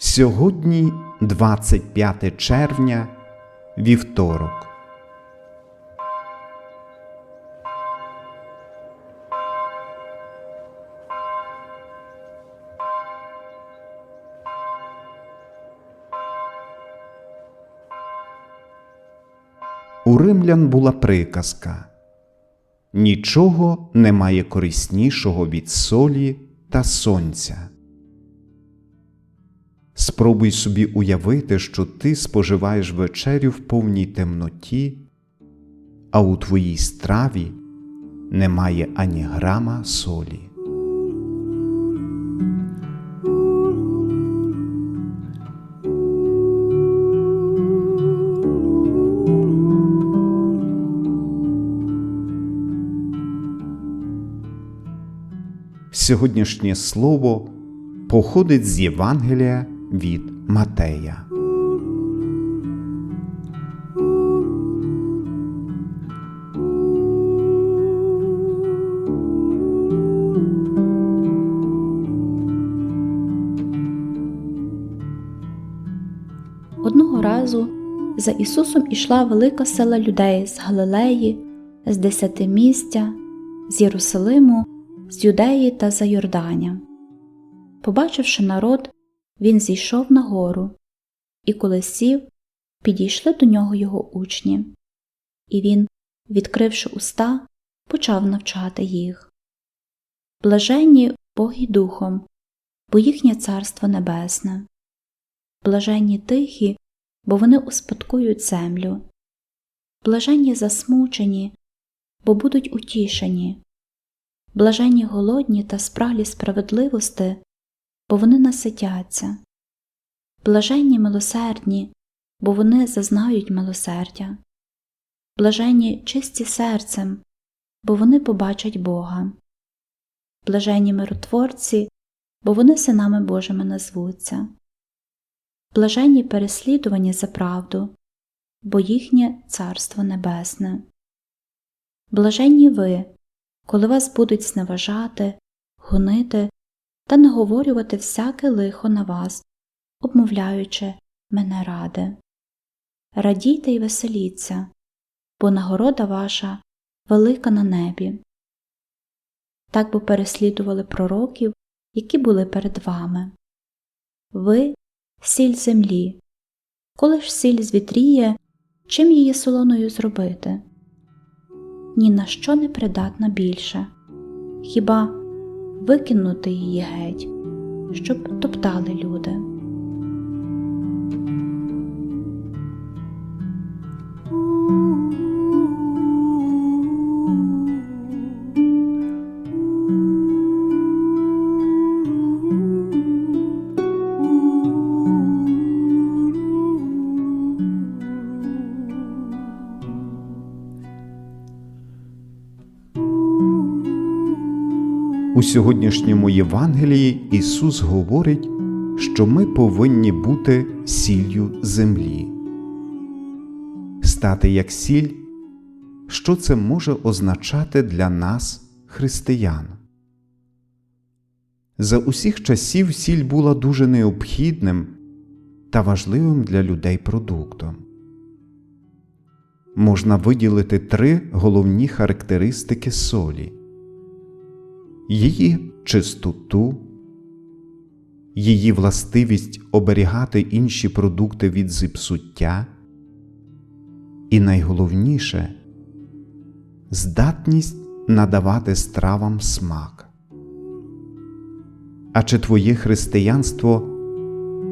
Сьогодні 25 червня, вівторок. У римлян була приказка Нічого немає кориснішого від солі та сонця. Спробуй собі уявити, що ти споживаєш вечерю в повній темноті, а у твоїй страві немає ані грама солі. Сьогоднішнє слово походить з Євангелія від Матея. Одного разу за Ісусом ішла велика села людей з Галилеї, з Десятимістя, з Єрусалиму, з Юдеї та за Йорданя. Побачивши народ, він зійшов на гору, і коли сів, підійшли до нього його учні. І він, відкривши уста, почав навчати їх. Блаженні Боги духом, бо їхнє царство небесне. Блаженні тихі, бо вони успадкують землю. Блаженні засмучені, бо будуть утішені. Блаженні голодні та спраглі справедливости, бо вони наситяться. Блаженні милосердні, бо вони зазнають милосердя. Блаженні чисті серцем, бо вони побачать Бога. Блаженні миротворці, бо вони синами Божими назвуться. Блаженні переслідувані за правду, бо їхнє Царство Небесне. Блаженні ви, коли вас будуть зневажати, гонити та наговорювати всяке лихо на вас, обмовляючи мене ради. Радійте й веселіться, бо нагорода ваша велика на небі. Так бо переслідували пророків, які були перед вами. Ви сіль землі. Коли ж сіль звітріє, чим її солоною зробити? Ні на що не придатна більше, хіба викинути її геть, щоб топтали люди. У сьогоднішньому Євангелії Ісус говорить, що ми повинні бути сіллю землі. Стати як сіль, що це може означати для нас, християн. За усіх часів сіль була дуже необхідним та важливим для людей продуктом. Можна виділити три головні характеристики солі її чистоту, її властивість оберігати інші продукти від зіпсуття, і найголовніше здатність надавати стравам смак. А чи твоє християнство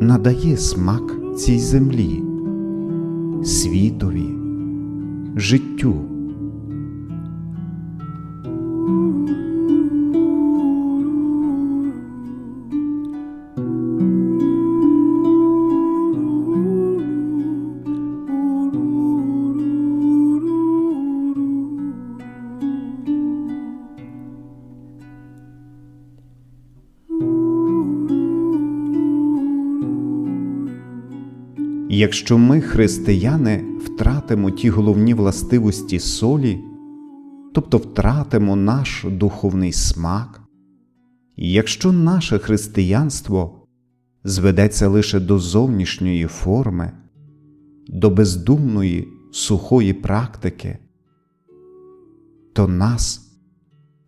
надає смак цій землі, світові, життю? Якщо ми, християни, втратимо ті головні властивості солі, тобто втратимо наш духовний смак, якщо наше християнство зведеться лише до зовнішньої форми, до бездумної сухої практики, то нас,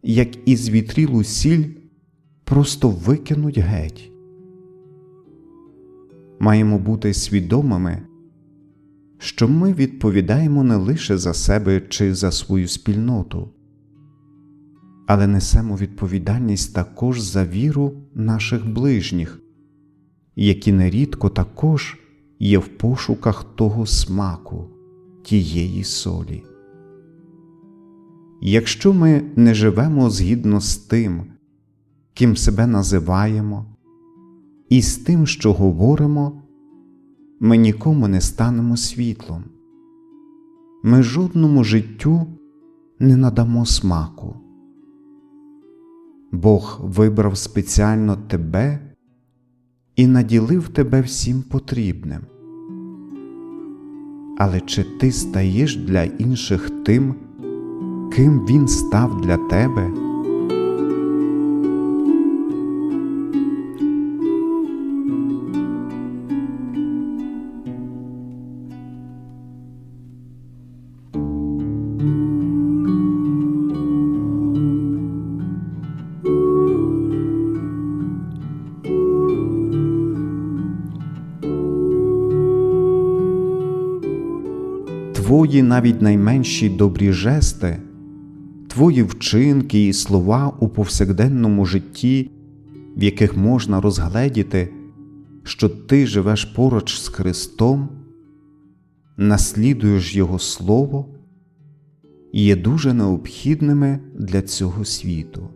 як і звітрілу сіль, просто викинуть геть. Маємо бути свідомими, що ми відповідаємо не лише за себе чи за свою спільноту, але несемо відповідальність також за віру наших ближніх, які нерідко також є в пошуках того смаку, тієї солі. Якщо ми не живемо згідно з тим, ким себе називаємо, і з тим, що говоримо, ми нікому не станемо світлом, ми жодному життю не надамо смаку. Бог вибрав спеціально тебе і наділив тебе всім потрібним. Але чи ти стаєш для інших тим, ким Він став для тебе? Твої навіть найменші добрі жести, твої вчинки і слова у повсякденному житті, в яких можна розгледіти, що ти живеш поруч з Христом, наслідуєш Його Слово, є дуже необхідними для цього світу.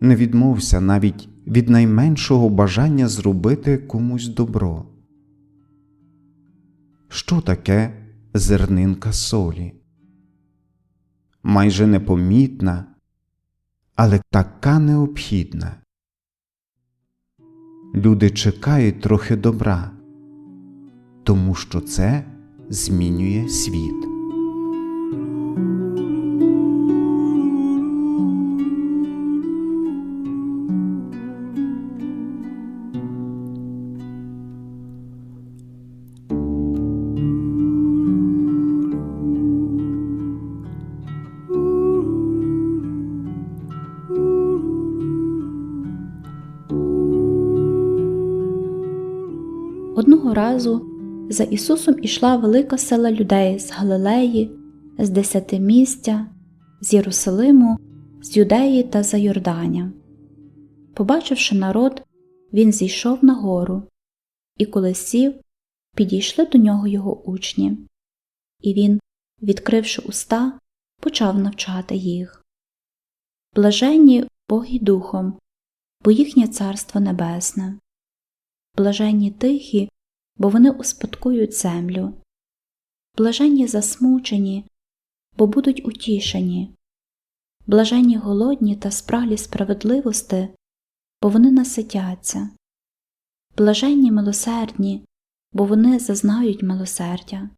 Не відмовся навіть від найменшого бажання зробити комусь добро. Що таке зернинка солі? Майже непомітна, але така необхідна. Люди чекають трохи добра, тому що це змінює світ. Разу за Ісусом ішла велика села людей з Галилеї, з Десятимістя, з Єрусалиму, з Юдеї та за Йорданя. Побачивши народ, він зійшов на гору, і коли сів, підійшли до нього його учні, і він, відкривши уста, почав навчати їх. Блаженні Боги Духом, бо їхнє царство небесне. Блаженні тихі, бо вони успадкують землю. Блаженні засмучені, бо будуть утішені. Блаженні голодні та спраглі справедливости, бо вони наситяться. Блаженні милосердні, бо вони зазнають милосердя.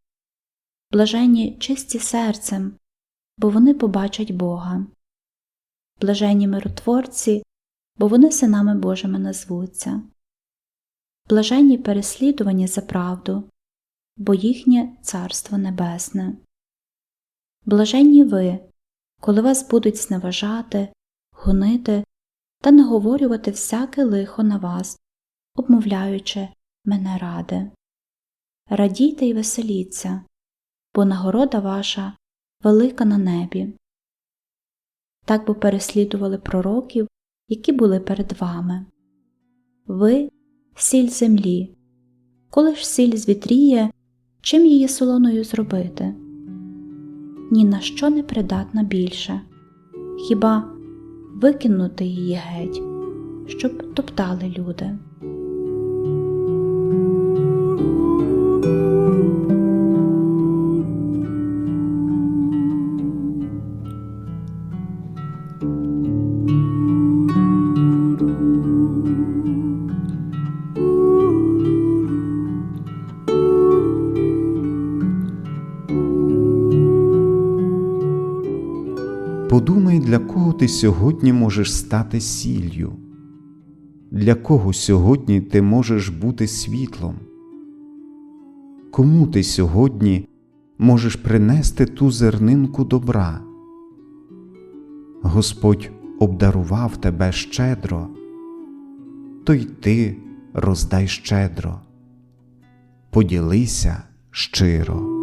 Блаженні чисті серцем, бо вони побачать Бога. Блаженні миротворці, бо вони синами Божими назвуться блаженні переслідувані за правду, бо їхнє Царство Небесне. Блаженні ви, коли вас будуть зневажати, гонити та наговорювати всяке лихо на вас, обмовляючи мене ради. Радійте й веселіться, бо нагорода ваша велика на небі. Так бо переслідували пророків, які були перед вами. Ви сіль землі. Коли ж сіль звітріє, чим її солоною зробити? Ні на що не придатна більше, хіба викинути її геть, щоб топтали люди. Подумай, для кого ти сьогодні можеш стати сіллю. для кого сьогодні ти можеш бути світлом? Кому ти сьогодні можеш принести ту зернинку добра? Господь обдарував тебе щедро, то й ти роздай щедро, поділися щиро.